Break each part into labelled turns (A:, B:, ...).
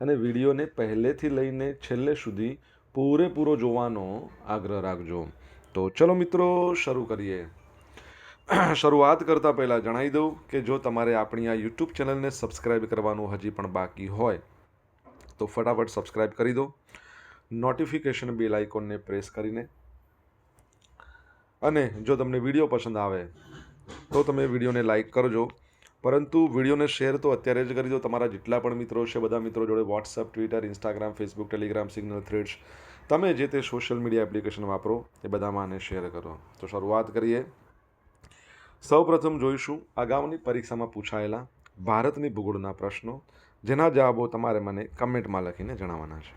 A: અને વિડીયોને પહેલેથી લઈને છેલ્લે સુધી પૂરેપૂરો જોવાનો આગ્રહ રાખજો. તો ચલો મિત્રો, શરૂ કરીએ. શરૂઆત કરતાં પહેલાં જણાવી દઉં કે જો તમારે આપણી આ યુટ્યુબ ચેનલને સબસ્ક્રાઇબ કરવાનું હજી પણ બાકી હોય, તો ફટાફટ સબસ્ક્રાઈબ કરી દો. નોટિફિકેશન બેલ આઇકોનને પ્રેસ કરીને. અને જો તમને વીડિયો પસંદ આવે, તો તમે વિડીયોને લાઇક કરજો. પરંતુ વિડીયોને શેર તો અત્યારે જ કરી દો. તમારા જેટલા પણ મિત્રો છે, બધા મિત્રો જોડે WhatsApp Twitter Instagram Facebook Telegram Signal Threads તમે જે તે સોશિયલ મીડિયા એપ્લિકેશન વાપરો, એ બધામાં આને શેર કરો. તો શરૂઆત કરીએ. સૌપ્રથમ જોઈશું અગાઉની પરીક્ષામાં પૂછાયેલા ભારતની ભૂગોળના પ્રશ્નો, જેના જવાબો તમારે મને કમેન્ટમાં લખીને જણાવવાના છે.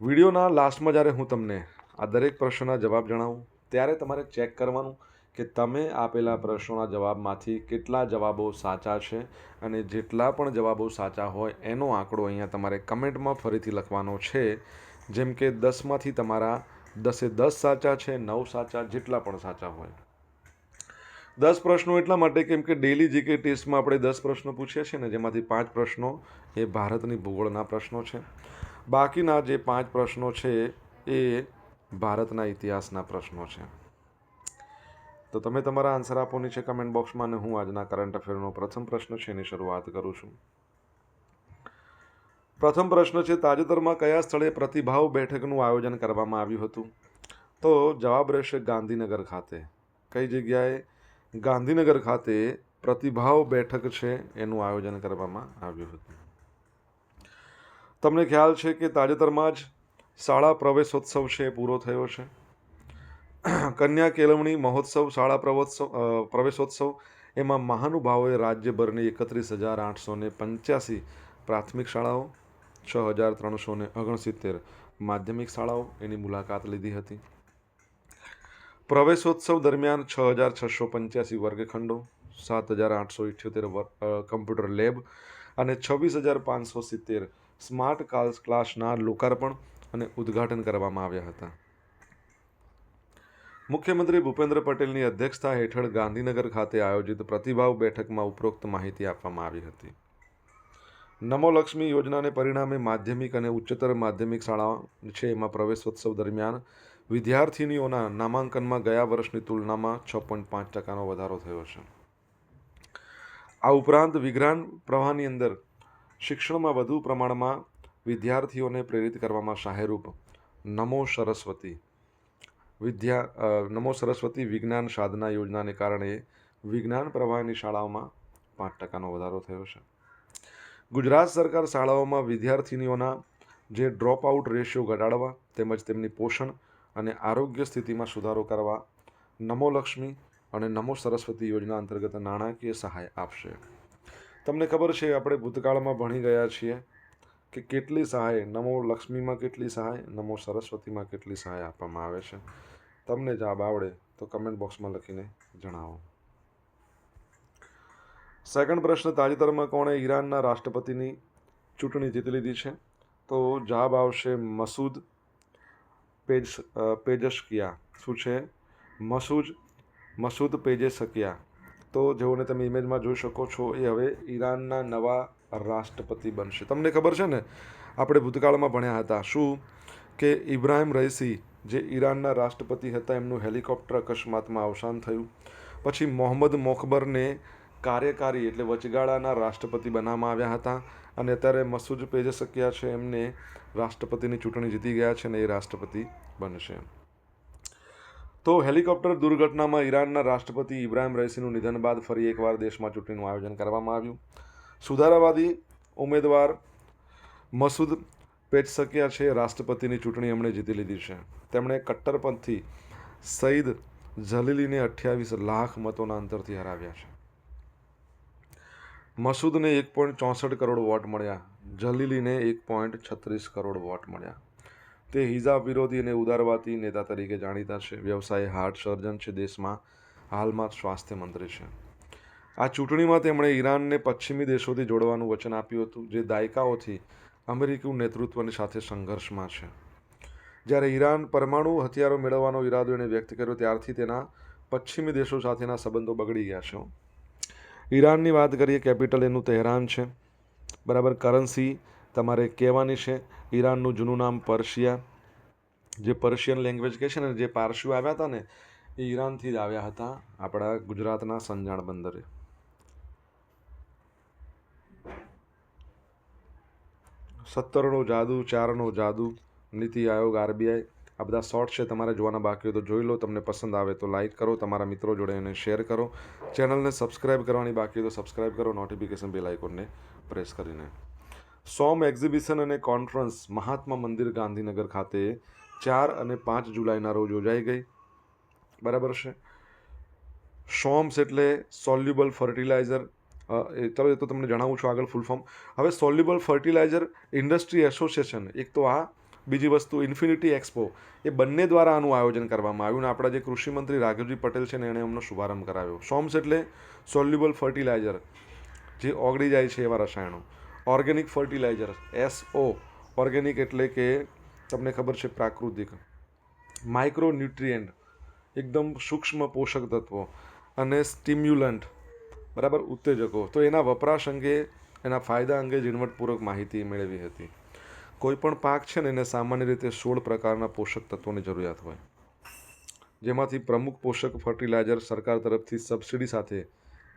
A: વિડીયોના લાસ્ટમાં જ્યારે હું તમને આ દરેક પ્રશ્નના જવાબ જણાવું, ત્યારે તમારે ચેક કરવાનું કે તમે આપેલા પ્રશ્નોના જવાબમાંથી કેટલા જવાબો સાચા છે અને જેટલા પણ જવાબો સાચા હોય એનો આંકડો અહીંયા તમારે કમેન્ટમાં ફરીથી લખવાનો છે. જેમ કે દસમાંથી તમારા દસે દસ સાચા છે, નવ સાચા, જેટલા પણ સાચા હોય. દસ પ્રશ્નો એટલા માટે કેમ કે ડેલી જીકે ટેસ્ટમાં આપણે દસ પ્રશ્નો પૂછીએ છીએ ને જેમાંથી પાંચ પ્રશ્નો એ ભારતની ભૂગોળના પ્રશ્નો છે. બાકીના જે પાંચ પ્રશ્નો છે એ ભારતના ઇતિહાસના પ્રશ્નો છે. તો તમે તમારા આન્સર આપો નીચે કમેન્ટ બોક્સમાં અને હું આજના કરંટ અફેરનો પ્રથમ પ્રશ્ન છે એની શરૂઆત કરું છું. પ્રથમ પ્રશ્ન છે, તાજેતરમાં કયા સ્થળે પ્રતિભાવ બેઠકનું આયોજન કરવામાં આવ્યું હતું? તો જવાબ રહેશે ગાંધીનગર ખાતે. કઈ જગ્યાએ? ગાંધીનગર ખાતે પ્રતિભાવ બેઠક છે એનું આયોજન કરવામાં આવ્યું હતું. તમને ખ્યાલ છે કે તાજેતરમાં જ શાળા પ્રવેશોત્સવ છે પૂરો થયો છે. કન્યા કેળવણી મહોત્સવ, શાળા પ્રવોત્સવ પ્રવેશોત્સવ, એમાં મહાનુભાવોએ રાજ્યભરની એકત્રીસ હજાર આઠસો ને પંચ્યાસી પ્રાથમિક શાળાઓ, છ હજાર ત્રણસો ને ઓગણસિત્તેર માધ્યમિક શાળાઓ એની મુલાકાત લીધી હતી. પ્રવેશોત્સવ દરમિયાન છ હજાર છસો પંચ્યાસી વર્ગખંડો, સાત હજાર આઠસો ઇઠ્યોતેર કમ્પ્યુટર લેબ અને છવ્વીસ હજાર પાંચસો સિત્તેર સ્માર્ટ કાલ્સ ક્લાસના લોકાર્પણ અને ઉદ્ઘાટન કરવામાં આવ્યા હતા. મુખ્યમંત્રી ભૂપેન્દ્ર પટેલની અધ્યક્ષતા હેઠળ ગાંધીનગર ખાતે આયોજિત પ્રતિભાવ બેઠકમાં ઉપરોક્ત માહિતી આપવામાં આવી હતી. નમો લક્ષ્મી યોજનાને પરિણામે માધ્યમિક અને ઉચ્ચતર માધ્યમિક શાળા છે એમાં પ્રવેશોત્સવ દરમિયાન વિદ્યાર્થિનીઓના નામાંકનમાં ગયા વર્ષની તુલનામાં છ પોઈન્ટ પાંચ ટકાનો વધારો થયો છે. આ ઉપરાંત વિજ્ઞાન પ્રવાહની અંદર શિક્ષણમાં વધુ પ્રમાણમાં વિદ્યાર્થીઓને પ્રેરિત કરવામાં સહાયરૂપ નમો સરસ્વતી વિદ્યા નમો સરસ્વતી વિજ્ઞાન સાધના યોજનાને કારણે વિજ્ઞાન પ્રવાહની શાળાઓમાં પાંચ ટકાનો વધારો થયો છે. ગુજરાત સરકાર શાળાઓમાં વિદ્યાર્થિનીઓના જે ડ્રોપ આઉટ રેશિયો ઘટાડવા તેમજ તેમની પોષણ અને આરોગ્ય સ્થિતિમાં સુધારો કરવા નમો લક્ષ્મી અને નમો સરસ્વતી યોજના અંતર્ગત નાણાકીય સહાય આપશે. તમને ખબર છે, આપણે ભૂતકાળમાં ભણી ગયા છીએ કે કેટલી સહાય, નમો લક્ષ્મીમાં કેટલી સહાય, નમો સરસ્વતીમાં કેટલી સહાય આપવામાં આવે છે? તમને જવાબ આવડે તો કમેન્ટ બોક્સમાં લખીને જણાવો. સેકન્ડ પ્રશ્ન, તાજેતરમાં કોણે ઈરાનના રાષ્ટ્રપતિની ચૂંટણી જીતી લીધી છે? તો જવાબ આવશે મસૂદ પેજ પેજશકિયા શું છે? મસૂદ મસૂદ પેજેસકિયા. તો જેઓને તમે ઇમેજમાં જોઈ શકો છો, એ હવે ઈરાનના નવા રાષ્ટ્રપતિ બનશે. તમને ખબર છે ને, આપણે ભૂતકાળમાં ભણ્યા હતા શું? કે ઇબ્રાહિમ રઈસી જે ઈરાનના રાષ્ટ્રપતિ હતા, એમનું હેલિકોપ્ટર અકસ્માતમાં અવસાન થયું. પછી મોહમ્મદ મોખબરને કાર્યકારી એટલે વચગાળાના રાષ્ટ્રપતિ બનાવવામાં આવ્યા હતા અને અત્યારે મસૂદ પેજસકિયા છે, એમને રાષ્ટ્રપતિની ચૂંટણી જીતી ગયા છે અને એ રાષ્ટ્રપતિ બનશે. તો હેલિકોપ્ટર દુર્ઘટનામાં ઈરાનના રાષ્ટ્રપતિ ઇબ્રાહિમ રઈસીનું નિધન બાદ ફરી એકવાર દેશમાં ચૂંટણીનું આયોજન કરવામાં આવ્યું. સુધારાવાદી ઉમેદવાર મસૂદ પેટસકિયા છે. રાષ્ટ્રપતિની ચૂંટણી એમણે જીતી લીધી છે. તેમણે કટ્ટરપંથી સઈદ જલીલીને અઠ્યાવીસ લાખ મતોના અંતરથી હરાવ્યા છે. મસૂદને એક પોઈન્ટ ચોસઠ કરોડ વોટ મળ્યા. જલીલીને એક પોઈન્ટ છત્રીસ કરોડ વોટ મળ્યા. તે હિજાબ વિરોધી અને ઉદારવાદી નેતા તરીકે જાણીતા છે. વ્યવસાય હાર્ટ સર્જન છે. દેશમાં હાલમાં સ્વાસ્થ્ય મંત્રી છે. આ ચૂંટણીમાં તેમણે ઈરાનને પશ્ચિમી દેશોથી જોડવાનું વચન આપ્યું હતું, જે દાયકાઓથી અમેરિકી નેતૃત્વની સાથે સંઘર્ષમાં છે. જ્યારે ઈરાન પરમાણુ હથિયારો મેળવવાનો ઈરાદો એણે વ્યક્ત કર્યો, ત્યારથી તેના પશ્ચિમી દેશો સાથેના સંબંધો બગડી ગયા છે. ઈરાનની વાત કરીએ, કેપિટલ એનું તહેરાન છે. બરાબર, કરન્સી તમારે કહેવાની છે. ઈરાનનું જૂનું નામ પર્શિયા. જે પર્શિયન લેંગ્વેજ કહે છે ને, જે પારસીઓ આવ્યા હતા ને, એ ઈરાનથી જ આવ્યા હતા આપણા ગુજરાતના સંજાણ બંદરે. સત્તરનો જાદુ, ચારનો જાદુ, નીતિ આયોગ, આરબીઆઈ, આ બધા શોર્ટ છે, તમારે જોવાના બાકી હોય તો જોઈ લો, તમને પસંદ આવે તો લાઇક કરો, તમારા મિત્રો જોડે એને શેર કરો. ચેનલને સબસ્ક્રાઇબ કરવાની બાકી હોય તો સબસ્ક્રાઇબ કરો, નોટિફિકેશન બેલ આઇકોનને પ્રેસ કરીને. સોમ એક્ઝિબિશન અને કોન્ફરન્સ, મહાત્મા મંદિર, ગાંધીનગર ખાતે ચાર અને પાંચ જુલાઈના રોજ યોજાઈ ગઈ. બરાબર છે? સોમ્સ એટલે સોલ્યુબલ ફર્ટિલાઇઝર ચલો એ તો તમને જણાવું છું આગળ ફૂલ ફોર્મ હવે સોલ્યુબલ ફર્ટિલાઇઝર ઇન્ડસ્ટ્રી એસોસિએશન એક તો આ, બીજી વસ્તુ ઇન્ફિનિટી એક્સપો એ બંને દ્વારા આનું આયોજન કરવામાં આવ્યું અને આપણા જે કૃષિમંત્રી રાઘવજી પટેલ છે ને એણે એમનો શુભારંભ કરાવ્યો. સોમ્સ એટલે સોલ્યુબલ ફર્ટિલાઇઝર જે ઓગળી જાય છે એવા રસાયણો. ઓર્ગેનિક ફર્ટિલાઇઝર એસઓ ઓર્ગેનિક એટલે કે તમને ખબર છે પ્રાકૃતિક. માઇક્રો ન્યુટ્રિયન્ટ એકદમ સૂક્ષ્મ પોષક તત્વો અને સ્ટિમ્યુલન્ટ બરાબર ઉત્તેજકો. તો એના વપરાશ અંગે, એના ફાયદા અંગે ઝીણવટપૂર્વક માહિતી મેળવી હતી. કોઈપણ પાક છે ને એને સામાન્ય રીતે સોળ પ્રકારના પોષક તત્વોની જરૂરિયાત હોય. જેમાંથી પ્રમુખ પોષક ફર્ટિલાઇઝર સરકાર તરફથી સબસિડી સાથે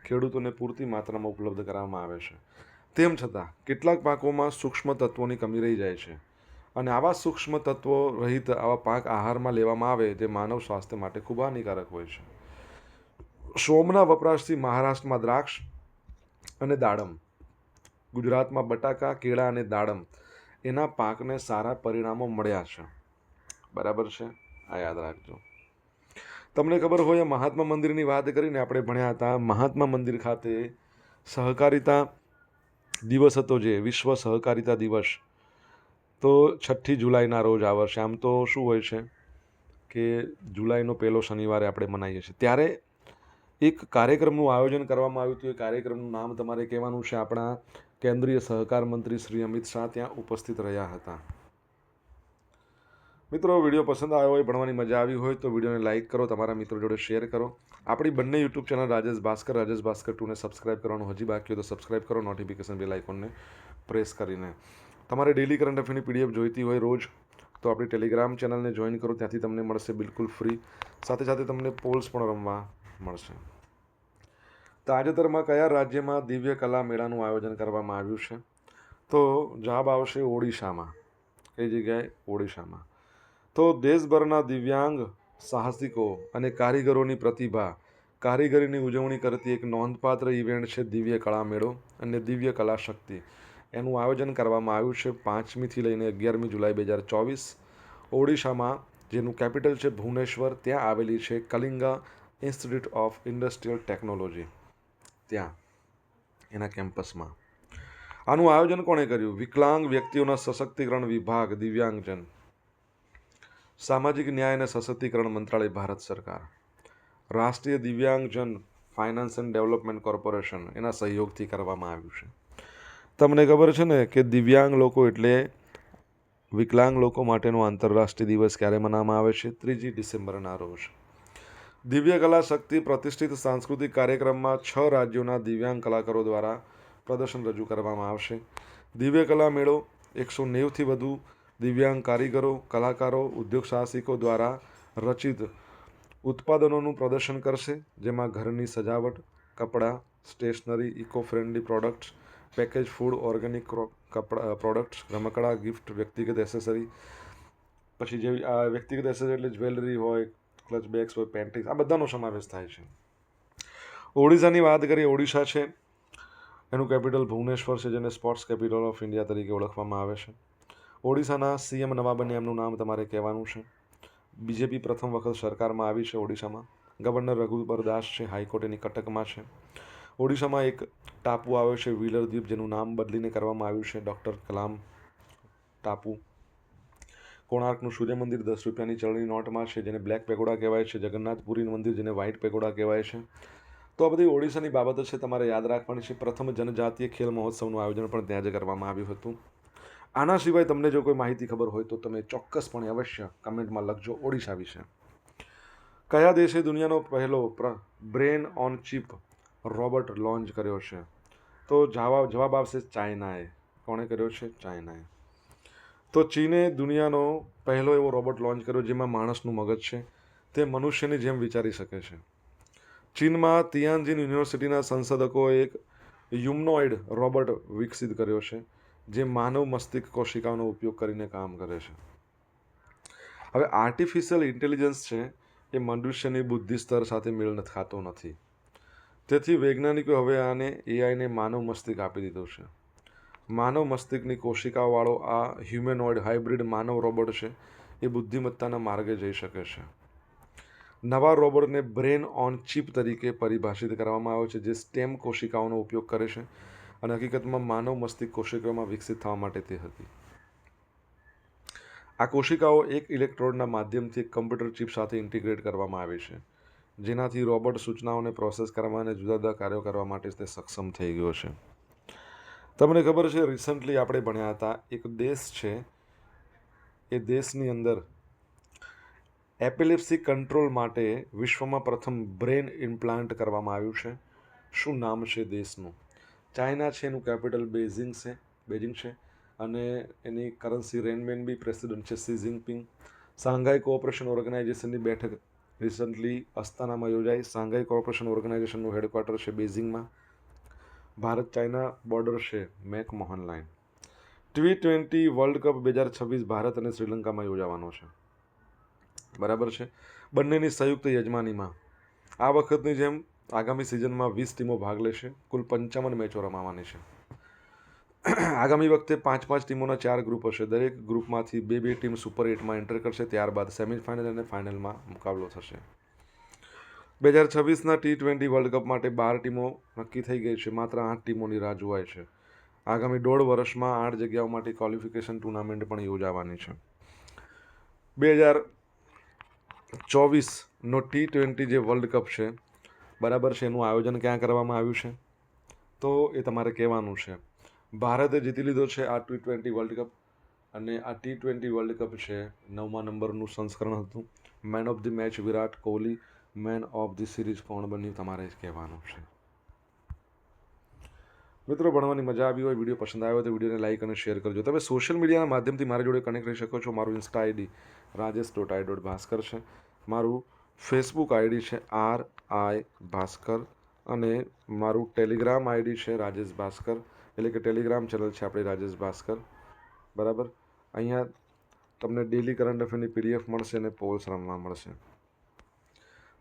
A: ખેડૂતોને પૂરતી માત્રામાં ઉપલબ્ધ કરાવવામાં આવે છે. તેમ છતાં, કેટલાક પાકોમાં સૂક્ષ્મ તત્વોની કમી રહી જાય છે અને આવા સૂક્ષ્મ તત્વો રહિત આવા પાક આહારમાં લેવામાં આવે તે માનવ સ્વાસ્થ્ય માટે ખૂબ હાનિકારક હોય છે. સોમના વપરાશથી મહારાષ્ટ્રમાં દ્રાક્ષ અને દાડમ. ગુજરાતમાં બટાકા, કેળા અને દાડમ એના પાકને સારા પરિણામો મળ્યા છે. બરાબર છે? આ યાદ રાખજો. તમને ખબર હોય મહાત્મા મંદિરની વાત કરીને આપણે ભણ્યા હતા. મહાત્મા મંદિર ખાતે સહકારિતા દિવસ હતો જે, વિશ્વ સહકારિતા દિવસ. તો છઠ્ઠી જુલાઈના રોજ આ વર્ષે. આમ તો શું હોય છે કે જુલાઈનો પહેલો શનિવારે આપણે મનાવીએ છીએ. ત્યારે એક કાર્યક્રમનું આયોજન કરવામાં આવ્યું હતું. એ કાર્યક્રમનું નામ તમારે કહેવાનું છે. આપણા કેન્દ્રીય સહકાર મંત્રી શ્રી અમિત શાહ ત્યાં ઉપસ્થિત રહ્યા હતા. મિત્રો, વીડિયો પસંદ આવ્યો હોય, ભણવાની મજા આવી હોય તો વિડીયોને લાઇક કરો, તમારા મિત્રો જોડે શેર કરો. આપણી બંને યુટ્યુબ ચેનલ રાજેશ ભાસ્કર રાજેશ ભાસ્કર ટુને સબસ્ક્રાઇબ કરવાનું હજી બાકી હોય તો સબસ્ક્રાઇબ કરો, નોટિફિકેશન બેલ આઇકોનને પ્રેસ કરીને. તમારે ડેલી કરંટ અફેરની પીડીએફ જોઈતી હોય રોજ, તો આપણી ટેલિગ્રામ ચેનલને જોઈન કરો, ત્યાંથી તમને મળશે બિલકુલ ફ્રી. સાથે સાથે તમને પોલ્સ પણ રમવા મળશે. તાજેતરમાં કયા રાજ્યમાં દિવ્ય કલા મેળાનું આયોજન કરવામાં આવ્યું છે? તો જવાબ આવશે ઓડિશામાં. કઈ જગ્યાએ? ઓડિશામાં. તો દેશભરના દિવ્યાંગ, સાહસિકો અને કારીગરોની પ્રતિભા, કારીગરીની ઉજવણી કરતી એક નોંધપાત્ર ઇવેન્ટ છે દિવ્ય કળા મેળો અને દિવ્ય કલા શક્તિ. એનું આયોજન કરવામાં આવ્યું છે પાંચમીથી લઈને અગિયારમી જુલાઈ બે હજાર ચોવીસ. ઓડિશામાં, જેનું કેપિટલ છે ભુવનેશ્વર, ત્યાં આવેલી છે Kalinga institute of industrial technology. ત્યાં, એના કેમ્પસમાં. આનું આયોજન કોણે કર્યું? વિકલાંગ વ્યક્તિઓના સશક્તિકરણ વિભાગ, દિવ્યાંગજન. સામાજિક ન્યાય અને સશક્તિકરણ મંત્રાલય, ભારત સરકાર. રાષ્ટ્રીય દિવ્યાંગજન ફાઇનાન્સ એન્ડ ડેવલપમેન્ટ કોર્પોરેશન, એના સહયોગથી કરવામાં આવ્યું છે. તમને ખબર છે ને કે દિવ્યાંગ લોકો એટલે વિકલાંગ લોકો માટેનો આંતરરાષ્ટ્રીય દિવસ ક્યારે મનાવવામાં આવે છે? ત્રીજી ડિસેમ્બરના રોજ. દિવ્ય કલા શક્તિ પ્રતિષ્ઠિત સાંસ્કૃતિક કાર્યક્રમમાં છ રાજ્યોના દિવ્યાંગ કલાકારો દ્વારા પ્રદર્શન રજૂ કરવામાં આવશે. દિવ્ય કલા મેળો એકસો નેવથી વધુ દિવ્યાંગ કારીગરો, કલાકારો, ઉદ્યોગ સાહસિકો દ્વારા રચિત ઉત્પાદનોનું પ્રદર્શન કરશે, જેમાં ઘરની સજાવટ, કપડાં, stationery eco friendly products, package food, organic કપડા પ્રોડક્ટ્સ, રમકડા, ગિફ્ટ, વ્યક્તિગત એસેસરી, પછી જેવી, આ વ્યક્તિગત એસેસરી એટલે જ્વેલરી હોય ક્લચ બેગ્સ હોય પેન્ટિંગ્સ આ બધાનો સમાવેશ થાય છે. ઓડિશાની વાત કરીએ, ઓડિશા છે. એનું કેપિટલ ભુવનેશ્વર છે, જેને સ્પોર્ટ્સ કેપિટલ ઓફ ઇન્ડિયા તરીકે ઓળખવામાં આવે છે. ઓડિશાના સીએમ નવા બને એમનું નામ તમારે કહેવાનું છે. બીજેપી પ્રથમ વખત સરકારમાં આવી છે ઓડિશામાં. ગવર્નર રઘુબર દાસ છે, હાઈકોર્ટ એની કટકમાં છે. ઓડિશામાં એક ટાપુ આવ્યો છે વ્હીલર દ્વીપ જેનું નામ બદલીને કરવામાં આવ્યું છે, ડૉક્ટર કલામ ટાપુ. કોણાર્કનું સૂર્ય મંદિર દસ રૂપિયાની ચલણી નોટમાં છે, જેને બ્લેક પેગોડા કહેવાય છે જગન્નાથપુરી મંદિર જેને વ્હાઇટ પેગોડા કહેવાય છે. તો આ બધી ઓડિશાની બાબતો છે, તમારે યાદ રાખવાની છે. પ્રથમ જનજાતીય ખેલ મહોત્સવનું આયોજન પણ ત્યાં જ કરવામાં આવ્યું હતું. આના સિવાય તમને જો કોઈ માહિતી ખબર હોય તો તમે ચોક્કસપણે અવશ્ય કમેન્ટમાં લખજો ઓડિશા વિશે. કયા દેશે દુનિયાનો પહેલો brain on chip robot launch કર્યો છે? તો જવાબ જવાબ આવશે ચાઇનાએ. કોણે કર્યો છે? ચાઇનાએ. તો ચીને દુનિયાનો પહેલો એવો રોબોટ લોન્ચ કર્યો જેમાં માણસનું મગજ છે. તે મનુષ્યની જેમ વિચારી શકે છે. ચીનમાં તિયાનજીન યુનિવર્સિટીના સંશોધકોએ એક યુમનોઇડ રોબોટ વિકસિત કર્યો છે, જે માનવ મસ્તિષ્ક કોશિકાઓનો ઉપયોગ કરીને કામ કરે છે. હવે આર્ટિફિશિયલ ઇન્ટેલિજન્સ છે એ મનુષ્યની બુદ્ધિ સ્તર સાથે મેળ ખાતો નથી. તેથી વૈજ્ઞાનિકો હવે આને એઆઈને માનવ મસ્તિષ્ક આપી દીધું છે. માનવ મસ્તિષ્કની કોશિકાવાળો આ હ્યુમેનોઇડ હાઇબ્રિડ માનવ રોબોટ છે, એ બુદ્ધિમત્તાના માર્ગે જઈ શકે છે. નવા રોબોટને બ્રેન ઓન ચિપ તરીકે પરિભાષિત કરવામાં આવ્યો છે, જે સ્ટેમ કોશિકાઓનો ઉપયોગ કરે છે અને હકીકતમાં માનવ મસ્તિષ્ક કોશિકાઓમાં વિકસિત થવા માટે તે હતી. આ કોશિકાઓ એક ઇલેક્ટ્રોડના માધ્યમથી કમ્પ્યુટર ચિપ સાથે ઇન્ટિગ્રેટ કરવામાં આવે છે, જેનાથી રોબોટ સૂચનાઓને પ્રોસેસ કરવા અને જુદા જુદા કાર્યો કરવા માટે તે સક્ષમ થઈ ગયો છે. તમને ખબર છે રિસન્ટલી આપણે ભણ્યા હતા. એક દેશ છે, એ દેશની અંદર એપિલેપ્સી કંટ્રોલ માટે વિશ્વમાં પ્રથમ બ્રેન ઇમ્પ્લાન્ટ કરવામાં આવ્યું છે. શું નામ છે દેશનું? ચાઇના છે, એનું કેપિટલ બેઝિંગ છે બેઝિંગ છે. અને એની કરન્સી રેનમેન બી પ્રેસિડન્ટ છે સી જિનપિંગ સાંઘાઈ કોઓપરેશન ઓર્ગેનાઇઝેશનની બેઠક રિસન્ટલી અસ્તાનામાં યોજાઈ. સાંઘાઈ કોઓપરેશન ઓર્ગેનાઇઝેશનનું હેડક્વાર્ટર છે બેઝિંગમાં ભારત ચાઇના બોર્ડર છે McMahon line. T twenty world cup બે હજાર છવ્વીસ ભારત અને શ્રીલંકામાં યોજાવાનો છે. બરાબર છે? બંનેની સંયુક્ત યજમાનીમાં. આ વખતની જેમ આગામી સિઝનમાં વીસ ટીમો ભાગ લેશે, કુલ પંચાવન મેચો રમાવાની છે. આગામી વખતે પાંચ પાંચ ટીમોના ચાર ગ્રુપ હશે. દરેક ગ્રુપમાંથી બે બે ટીમ સુપર એટમાં એન્ટર કરશે, ત્યારબાદ સેમિફાઇનલ અને ફાઇનલમાં મુકાબલો થશે. બે હજાર છવ્વીસના ટી ટ્વેન્ટી વર્લ્ડ કપ માટે બાર ટીમો નક્કી થઈ ગઈ છે. માત્ર આઠ ટીમોની રાહ જોવાય છે. આગામી દોઢ વર્ષમાં આઠ જગ્યાઓ માટે ક્વોલિફિકેશન ટુર્નામેન્ટ પણ યોજાવાની છે. બે હજાર ચોવીસનો ટી ટ્વેન્ટી જે વર્લ્ડ કપ છે, બરાબર છે? એનું આયોજન ક્યાં કરવામાં આવ્યું છે? તો એ તમારે કહેવાનું છે. ભારતે જીતી લીધો છે આ ટી ટ્વેન્ટી વર્લ્ડ કપ અને આ ટી ટ્વેન્ટી વર્લ્ડ કપ છે નવમા નંબરનું સંસ્કરણ હતું. Man of the match Virat Kohli man of the series કોણ બન્યું તમારે કહેવાનું છે? મિત્રો, ભણવાની મજા આવી હોય, વીડિયો પસંદ આવ્યો તો વિડીયોને લાઇક અને શેર કરજો. તમે સોશિયલ મીડિયાના માધ્યમથી મારી જોડે કનેક્ટ રહી શકો છો. મારું insta ID Rajesh dot I dot Bhaskar છે. મારું ફેસબુક આઈડી છે આર આઈ ભાસ્કર અને મારું ટેલિગ્રામ આઈડી છે રાજેશ ભાસ્કર એટલે કે ટેલિગ્રામ ચેનલ છે આપણી રાજેશ ભાસ્કર બરાબર? અહીંયા તમને ડેલી કરંટ અફેરની પીડીએફ મળશે અને પોલ્સ રમવા મળશે.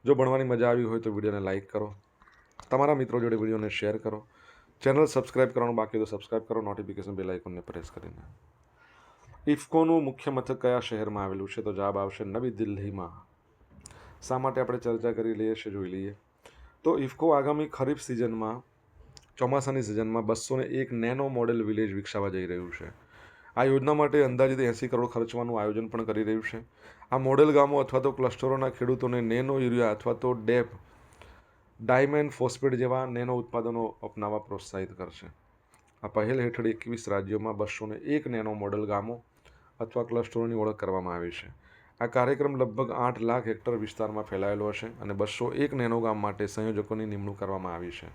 A: જો ભણવાની મજા આવી હોય તો વિડીયોને લાઇક કરો. તમારા મિત્રો જોડે વિડીયોને શેર કરો. ચેનલ સબસ્ક્રાઇબ કરવાનું બાકી તો સબસ્ક્રાઇબ કરો. નોટિફિકેશન બેલ આઇકોનને પ્રેસ કરીને. ઇફકોનું મુખ્ય મથક કયા શહેરમાં આવેલું છે? તો જવાબ આવશે નવી દિલ્હીમાં. શા માટે આપણે ચર્ચા કરી લઈએ છીએ જોઈ લઈએ. તો ઇફકો આગામી ખરીફ સિઝનમાં, ચોમાસાની સિઝનમાં બસો ને એક નેનો મોડેલ વિલેજ વિકસાવવા જઈ રહ્યું છે. આ યોજના માટે અંદાજિત એંસી કરોડ ખર્ચવાનું આયોજન પણ કરી રહ્યું છે. આ મોડેલ ગામો અથવા તો ક્લસ્ટરોના ખેડૂતોને નેનો યુરિયા અથવા તો ડેપ ડાયમેન્ડ ફોસ્ફેટ જેવા નેનો ઉત્પાદનો અપનાવવા પ્રોત્સાહિત કરશે. આ પહેલ હેઠળ એકવીસ રાજ્યોમાં બસો એક નેનો મોડેલ ગામો અથવા ક્લસ્ટરોની ઓળખ કરવામાં આવી છે. આ કાર્યક્રમ લગભગ આઠ લાખ હેક્ટર વિસ્તારમાં ફેલાયેલો હશે અને બસો એક નેનો ગામ માટે સંયોજકોની નિમણૂક કરવામાં આવી છે.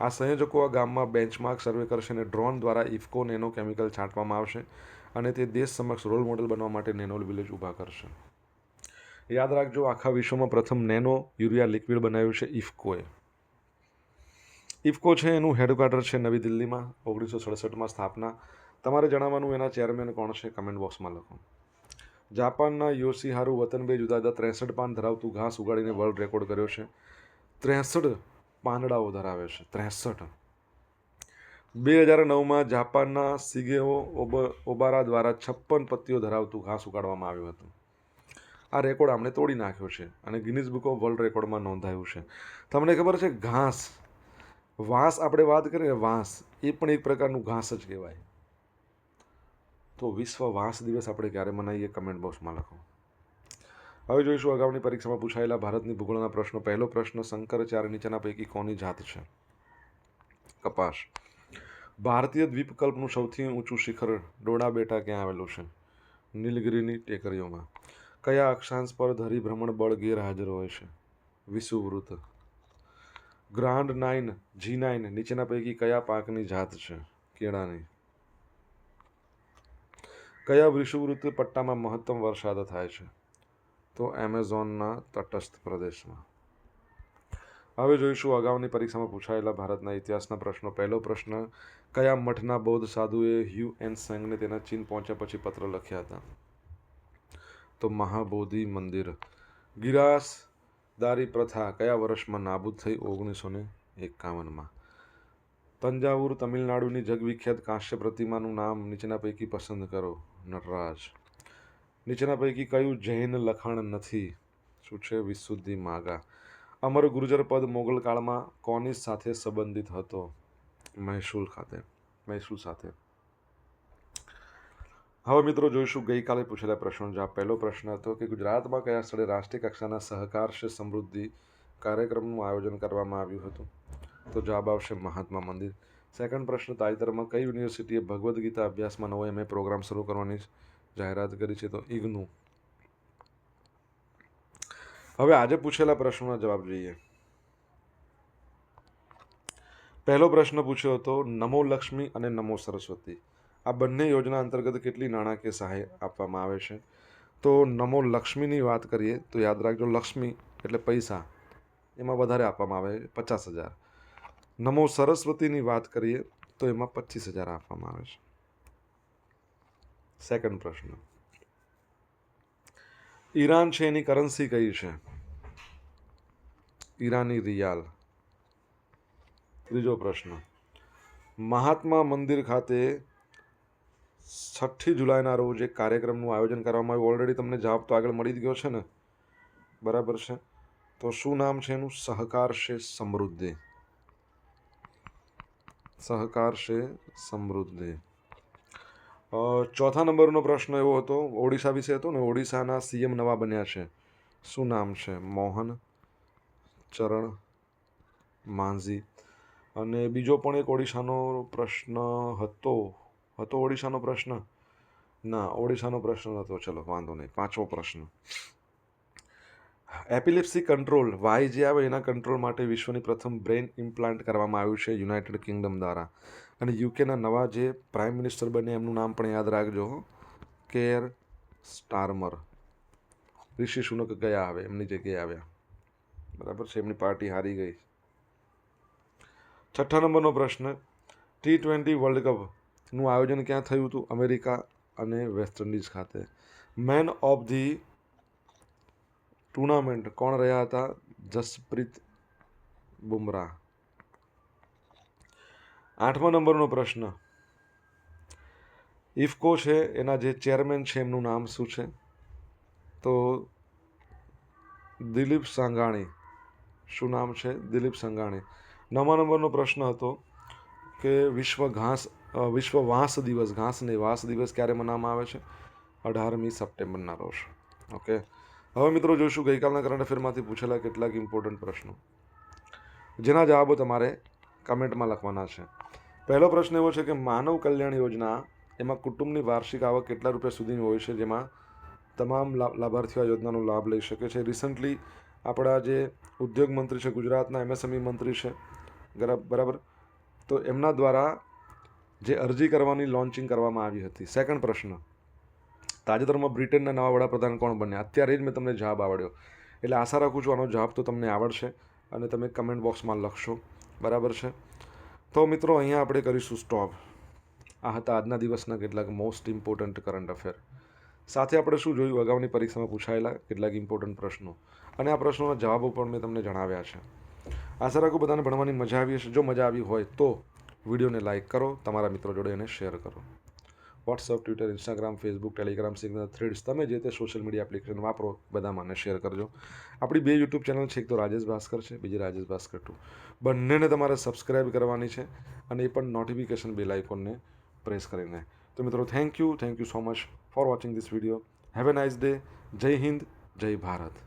A: આ સંયોજકો આ ગામમાં બેન્ચમાર્ક સર્વે કરશે અને ડ્રોન દ્વારા ઇફકો નેનો કેમિકલ છાંટવામાં આવશે અને તે દેશ સમક્ષ રોલ મોડેલ બનવા માટે નેનોલ વિલેજ ઊભા કરશે. યાદ રાખજો, આખા વિશ્વમાં પ્રથમ નેનો યુરિયા લિક્વિડ બનાવ્યું છે ઇફકોએ ઇફકો છે, એનું હેડક્વાર્ટર છે નવી દિલ્હીમાં, ઓગણીસો સડસઠમાં સ્થાપના. તમારે જણાવવાનું એના ચેરમેન કોણ છે? કમેન્ટ બોક્સમાં લખો. જાપાનના યોશીહારુ વતન બે જુદા જુદા ત્રેસઠ પાન ધરાવતું ઘાસ ઉગાડીને વર્લ્ડ રેકોર્ડ કર્યો છે. ત્રેસઠ પાંદડાઓ ધરાવે છે, ત્રેસઠ. બે હજાર નવમાં જાપાનના સિગેઓ ઓબ, ઓબારા દ્વારા છપ્પન પત્તીઓ ધરાવતું ઘાસ ઉગાડવામાં આવ્યું હતું. આ રેકોર્ડ આપણે તોડી નાખ્યો છે અને ગિનિઝ બુક ઓફ વર્લ્ડ રેકોર્ડમાં નોંધાયું છે. તમને ખબર છે, ઘાસ, વાંસ આપણે વાત કરીએ, વાંસ એ પણ એક પ્રકારનું ઘાસ જ કહેવાય. તો વિશ્વ વાંસ દિવસ આપણે ક્યારે મનાવીએ? કમેન્ટ બોક્સમાં લખો. હવે જોઈશું અગાઉની પરીક્ષામાં પૂછાયેલા ભારતની ભૂગોળના પ્રશ્નો. પહેલો પ્રશ્ન, શંકરાચાર્ય નીચેના પૈકી કોની જાત છે? કપાસ. ભારતીય દ્વીપકલ્પનું સૌથી ઊંચું શિખર ડોડા બેટા ક્યાં આવેલું છે? નીલગિરીની ટેકરીઓમાં. કયા અક્ષાંશ પર ધરી ભ્રમણ બળ ગેરહાજર હોય છે? વિષુવૃત ગ્રાન્ડ નાઇન, જી નાઇન નીચેના પૈકી કયા પાકની જાત છે? કેળાની. કયા વિષુવવૃત્ત પટ્ટામાં મહત્તમ વરસાદ થાય છે? તો એમેઝોનના તટસ્થ પ્રદેશમાં. હવે જોઈશું અગાઉની પરીક્ષામાં પૂછાયેલા ભારતના ઇતિહાસના પ્રશ્નો. પહેલો પ્રશ્ન, કયા મઠના બૌદ્ધ સાધુએ હ્યુ એન સેંગને તેના ચીન પહોંચ્યા પછી પત્ર લખ્યા હતા? તો મહાબોધિ મંદિર. ગિરાસદારી પ્રથા કયા વર્ષમાં નાબૂદ થઈ? ઓગણીસો ને એકાવનમાં. તંજાવુર તમિલનાડુની જગવિખ્યાત કાંસ્ય પ્રતિમાનું નામ નીચેના પૈકી પસંદ કરો. નટરાજ. નીચેના પૈકી કયું જૈન લખાણ નથી? શું છે વિશુદ્ધિ માગા? અમર ગુર્જર પદ મોગલ કાળમાં કોની સાથે સંબંધિત હતો? મહેસૂલ ખાતે, મહેસૂલ સાથે. હવે મિત્રો જોઈશું, ગઈકાલે પૂછેલા પ્રશ્નો. જવાબ પહેલો પ્રશ્ન હતો કે ગુજરાતમાં કયા સ્થળે રાષ્ટ્રીય કક્ષાના સહકાર છે સમૃદ્ધિ કાર્યક્રમનું આયોજન કરવામાં આવ્યું હતું? તો જવાબ આવશે મહાત્મા મંદિર. સેકન્ડ પ્રશ્ન, તાજેતરમાં કઈ યુનિવર્સિટીએ ભગવદ્ ગીતા અભ્યાસમાં નવો એમએ પ્રોગ્રામ શરૂ કરવાની જાહેરાત કરી છે તો ઇગ્નુ હવે આજે પૂછેલા પ્રશ્નોના જવાબ જોઈએ. પહેલો પ્રશ્ન પૂછ્યો હતો, નમો લક્ષ્મી અને નમો સરસ્વતી. આ બંને યોજના અંતર્ગત કેટલી નાણાકીય સહાય આપવામાં આવે છે? તો નમો લક્ષ્મીની વાત કરીએ તો યાદ રાખજો, લક્ષ્મી એટલે પૈસા. એમાં વધારે આપવામાં આવે પચાસ હજાર. નમો સરસ્વતીની વાત કરીએ તો એમાં પચીસ હજાર આપવામાં આવે છે. સેકન્ડ પ્રશ્ન. ઈરાન છે એની કરન્સી કઈ છે? ઈરાની રિયાલ. ત્રીજો પ્રશ્ન. મહાત્મા મંદિર ખાતે છઠ્ઠી જુલાઈના રોજ એક કાર્યક્રમનું આયોજન કરવામાં આવ્યું. ઓલરેડી તમને જવાબ તો આગળ મળી જ ગયો છે ને? બરાબર છે? તો શું નામ છે એનું? સહકાર છે સમૃદ્ધિ. સહકાર છે સમૃદ્ધિ. ચોથા નંબરનો પ્રશ્ન એવો હતો, ઓડિશા વિશે હતો ને, ઓડિશાના સીએમ નવા બન્યા છે. શું નામ છે? મોહન, ચરણ, માંઝી. અને બીજો પણ એક ઓડિશાનો પ્રશ્ન હતો. હતો ઓડિશાનો પ્રશ્ન? ના, ઓડિશાનો પ્રશ્ન હતો. ચલો, વાંધો નહીં. પાંચમો પ્રશ્ન. એપિલેપ્સી કંટ્રોલ વાય જે આવે એના કંટ્રોલ માટે વિશ્વની પ્રથમ બ્રેઇન ઇમ્પ્લાન્ટ કરવામાં આવ્યું છે યુનાઇટેડ કિંગડમ દ્વારા. અને યુકેના નવા જે પ્રાઇમ મિનિસ્ટર બને એમનું નામ પણ યાદ રાખજો. કેર સ્ટારમર ઋષિ સુનક ગયા આવે એમની જગ્યાએ આવ્યા. બરાબર છે, એમની પાર્ટી હારી ગઈ. છઠ્ઠા નંબરનો પ્રશ્ન ટી ટ્વેન્ટી વર્લ્ડ કપનું આયોજન ક્યાં થયું હતું? અમેરિકા અને વેસ્ટ ઇન્ડિઝ ખાતે. મેન ઓફ ધી ટુર્નામેન્ટ કોણ રહ્યા હતા? જસપ્રીત બુમરાહ. આઠમા નંબરનો પ્રશ્ન. ઇફકો છે, એના જે ચેરમેન છે, એમનું નામ શું છે? તો દિલીપ સાંગાણી શું નામ છે? દિલીપ સંઘાણી. નવમા નંબરનો પ્રશ્ન હતો કે વિશ્વ ઘાસ વિશ્વ વાંસ દિવસ ઘાસ નહીં વાંસ દિવસ ક્યારે મનાવવામાં આવે છે? અઢારમી સપ્ટેમ્બરના રોજ. ઓકે. હવે મિત્રો જોઈશું, ગઈકાલના કરંટ અફેરમાંથી પૂછેલા કેટલાક ઇમ્પોર્ટન્ટ પ્રશ્નો. જેના જવાબો તમારે કમેન્ટમાં લખવાના છે. પહેલો પ્રશ્ન એવો છે કે માનવ કલ્યાણ યોજના એમાં કુટુંબની વાર્ષિક આવક કેટલા રૂપિયા સુધીની હોય છે, જેમાં તમામ લાભાર્થીઓ આ યોજનાનો લાભ લઈ શકે છે? રિસન્ટલી આપણા જે ઉદ્યોગ મંત્રી છે, ગુજરાતના એમએસએમઈ મંત્રી છે બરાબર? તો એમના દ્વારા જે અરજી કરવાની, લોન્ચિંગ કરવામાં આવી હતી. સેકન્ડ પ્રશ્ન તાજેતરમાં બ્રિટનના નવા વડાપ્રધાન કોણ બન્યા? અત્યારે જ મેં તમને જવાબ આવડ્યો. એટલે આશા રાખું છું આનો જવાબ તો તમને આવડશે અને તમે કમેન્ટ બોક્સમાં લખશો. બરાબર છે? તો મિત્રો, અહીંયા આપણે કરીશું સ્ટોપ આ હતા આજના દિવસના કેટલાક મોસ્ટ ઇમ્પોર્ટન્ટ કરંટ અફેર સાથે આપણે શું જોયું? અગાઉની પરીક્ષામાં પૂછાયેલા કેટલાક ઇમ્પોર્ટન્ટ પ્રશ્નો. અને આ પ્રશ્નોના જવાબો પણ મેં તમને જણાવ્યા છે. આશા રાખું બધાને ભણવાની મજા આવી હશે. જો મજા આવી હોય તો વિડીયોને લાઇક કરો, તમારા મિત્રો જોડે એને શેર કરો. WhatsApp Twitter Instagram Facebook Telegram Signal Threads તમે જે તે સોશિયલ મીડિયા એપ્લિકેશન વાપરો, બધામાં મને શેર કરજો. આપણી બે યુટ્યુબ ચેનલ છે, એક તો રાજેશ ભાસ્કર છે, બીજી રાજેશ ભાસ્કર ટુ. બંનેને તમારે સબસ્ક્રાઇબ કરવાની છે અને એ પણ નોટિફિકેશન બેલ આઇકોનને પ્રેસ કરીને. તો મિત્રો thank you thank you so much for watching this video have a nice day જય હિન્દ જય ભારત